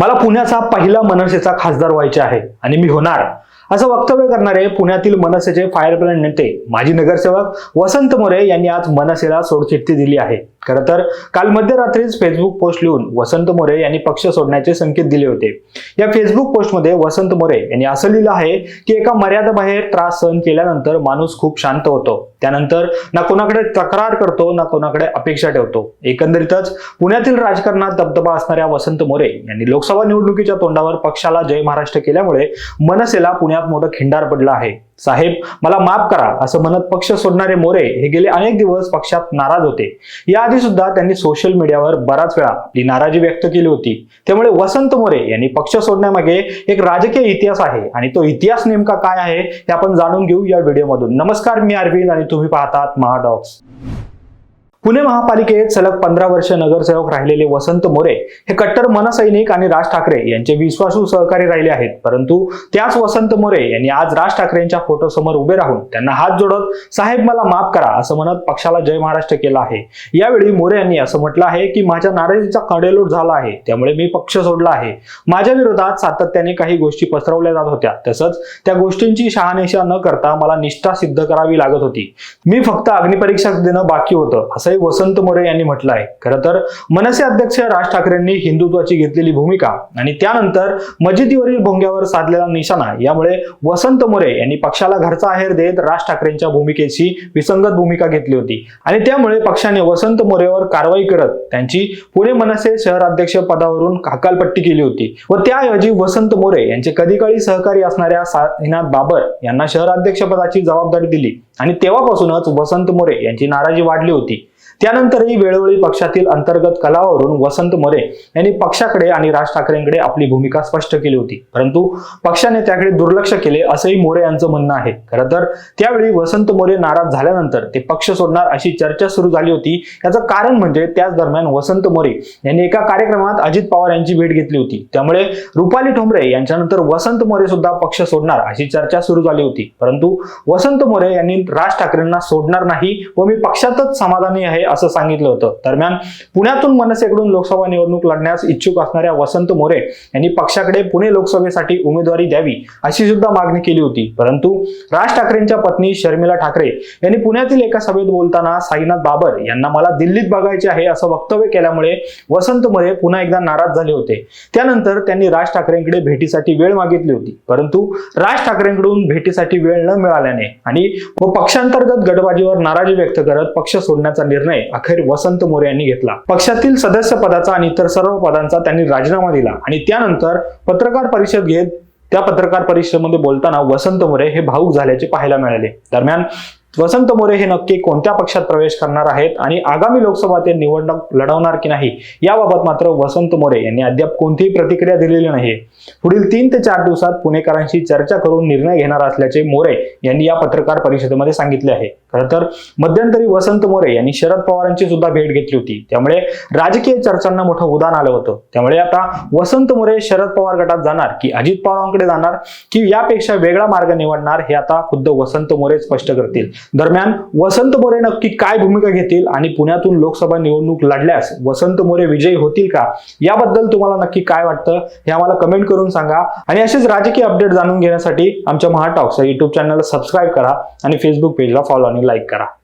मला पुण्याचा पहिला मनसेचा खासदार व्हायचे आहे आणि मी होणार. असं वक्तव्य करणारे पुण्यातील मनसेचे फायर ब्रँड नेते माजी नगरसेवक वसंत मोरे यांनी आज मनसेला सोडचिठ्ठी दिली आहे. खरं तर काल मध्यरात्रीच फेसबुक पोस्ट लिहून वसंत मोरे यांनी पक्ष सोडण्याचे संकेत दिले होते. या फेसबुक पोस्टमध्ये वसंत मोरे यांनी असं लिहिलं आहे की एका मर्यादेबाहेर त्रास सहन केल्यानंतर माणूस खूप शांत होतो. त्यानंतर ना कोणाकडे तक्रार करतो ना कोणाकडे अपेक्षा ठेवतो. एकंदरीतच पुण्यातील राजकारणात दबदबा असणाऱ्या वसंत मोरे यांनी लोकसभा निवडणुकीच्या तोंडावर पक्षाला जय महाराष्ट्र केल्यामुळे मनसेला पुण्यात मोठं खिंडार पडलं आहे. साहेब मला माफ करा असं म्हणत पक्ष सोडणारे मोरे हे गेले अनेक दिवस पक्षात नाराज होते. याआधी सुद्धा त्यांनी सोशल मीडियावर बराच वेळा आपली नाराजी व्यक्त केली होती. त्यामुळे वसंत मोरे यांनी पक्ष सोडण्यामागे एक राजकीय इतिहास आहे आणि तो इतिहास नेमका काय आहे हे आपण जाणून घेऊ या व्हिडिओमधून नमस्कार मी अरविंद आणि तुम्ही पाहतात महाडॉक्स पुणे महापालिकेत सलग पंधरा वर्ष नगरसेवक राहिलेले वसंत मोरे हे कट्टर मनसैनिक आणि राज ठाकरे यांचे विश्वासू सहकारी राहिले आहेत. परंतु त्याच वसंत मोरे यांनी आज राज ठाकरेंच्या फोटो समोर उभे राहून त्यांना हात जोडत साहेब मला माफ करा असं म्हणत पक्षाला जय महाराष्ट्र केला आहे. यावेळी मोरे यांनी असं म्हटलं आहे की माझ्या नाराजीचा कडेलोट झाला आहे त्यामुळे मी पक्ष सोडला आहे. माझ्या विरोधात सातत्याने काही गोष्टी पसरवल्या जात होत्या. तसंच त्या गोष्टींची शहानिशा न करता मला निष्ठा सिद्ध करावी लागत होती. मी फक्त अग्निपरीक्षा देणं बाकी होतं असंही वसंत मोरे यांनी म्हटलं आहे खरं तर मनसे अध्यक्ष राज ठाकरेंनी हिंदुत्वाची घेतलेली भूमिका आणि त्यानंतर मजिदीवरील भोंग्यावर साधलेला निशाणा यामुळे वसंत मोरे यांनी पक्षाला घरचा आहेर देत राज ठाकरेंच्या भूमिकेची विसंगत भूमिका घेतली होती. आणि त्यामुळे पक्षाने वसंत मोरेवर कारवाई करत त्यांची पुणे मनसे शहराध्यक्ष पदावरून हकालपट्टी केली होती व त्याऐवजी वसंत मोरे यांचे कधीकाळी सहकारी असणाऱ्या साईनाथ बाबर यांना शहराध्यक्ष पदाची जबाबदारी दिली आणि तेव्हापासूनच वसंत मोरे यांची नाराजी वाढली होती. त्यानंतरही वेळोवेळी पक्षातील अंतर्गत कलावरून वसंत मोरे यांनी पक्षाकडे आणि राज ठाकरेंकडे आपली भूमिका स्पष्ट केली होती. परंतु पक्षाने त्याकडे दुर्लक्ष केले असंही मोरे यांचं म्हणणं आहे. खरं तर त्यावेळी वसंत मोरे नाराज झाल्यानंतर ते पक्ष सोडणार अशी चर्चा सुरू झाली होती. याचं कारण म्हणजे त्याच दरम्यान वसंत मोरे यांनी एका कार्यक्रमात अजित पवार यांची भेट घेतली होती. त्यामुळे रुपाली ठोंबरे यांच्यानंतर वसंत मोरे सुद्धा पक्ष सोडणार अशी चर्चा सुरू झाली होती. परंतु वसंत मोरे यांनी राज ठाकरेंना सोडणार नाही व मी पक्षातच समाधानी आहे असं सांगितलं होतं. दरम्यान पुण्यातून मनसेकडून लोकसभा निवडणूक लढण्यास इच्छुक असणाऱ्या वसंत मोरे यांनी पक्षाकडे पुणे लोकसभेसाठी उमेदवारी द्यावी अशी सुद्धा मागणी केली होती. परंतु राज ठाकरेंच्या पत्नी शर्मिला ठाकरे यांनी पुण्यातील एका सभेत बोलताना साईनाथ बाबर यांना मला दिल्लीत बघायचे आहे असं वक्तव्य केल्यामुळे वसंत मोरे पुन्हा एकदा नाराज झाले होते. त्यानंतर त्यांनी राज ठाकरेंकडे भेटीसाठी वेळ मागितली होती. परंतु राज ठाकरेंकडून भेटीसाठी वेळ न मिळाल्याने आणि व पक्षांतर्गत गटबाजीवर नाराजी व्यक्त करत पक्ष सोडण्याचा निर्णय निर्णय अखेर वसंत मोरे यांनी घेतला. पक्षातील सदस्य पदाचा आणि इतर सर्व पदांचा त्यांनी राजीनामा दिला आणि त्यानंतर पत्रकार परिषद घेत त्या पत्रकार परिषदेमध्ये बोलताना वसंत मोरे हे भाऊक झाल्याचे पाहायला मिळाले. दरम्यान वसंत मोरे हे नक्की कोणत्या पक्षात प्रवेश करणार आहेत आणि आगामी लोकसभा ते निवडणूक लढवणार की नाही याबाबत मात्र वसंत मोरे यांनी अद्याप कोणतीही प्रतिक्रिया दिलेली नाही पुढील तीन ते चार दिवसात पुणेकरांशी चर्चा करून निर्णय घेणार असल्याचे मोरे यांनी या पत्रकार परिषदेमध्ये सांगितले आहे. खरं तर मध्यंतरी वसंत मोरे यांनी शरद पवारांची सुद्धा भेट घेतली होती. त्यामुळे राजकीय चर्चांना मोठं उदाहरण आलं होतं. त्यामुळे आता वसंत मोरे शरद पवार गटात जाणार की अजित पवारांकडे जाणार की यापेक्षा वेगळा मार्ग निवडणार हे आता खुद्द वसंत मोरे स्पष्ट करतील. दरम्यान वसंत मोरे नक्की काय भूमिका घेतील आणि पुण्यातून लोकसभा निवडणूक लढल्यास वसंत मोरे विजयी होतील का? याबद्दल तुम्हाला नक्की काय वाटतं हे आम्हाला कमेंट करून सांगा. आणि असेच राजकीय अपडेट जाणून घेण्यासाठी आमच्या महाटॉक्स या युट्यूब चॅनलला सबस्क्राईब करा आणि फेसबुक पेजला फॉलो आणि लाईक करा.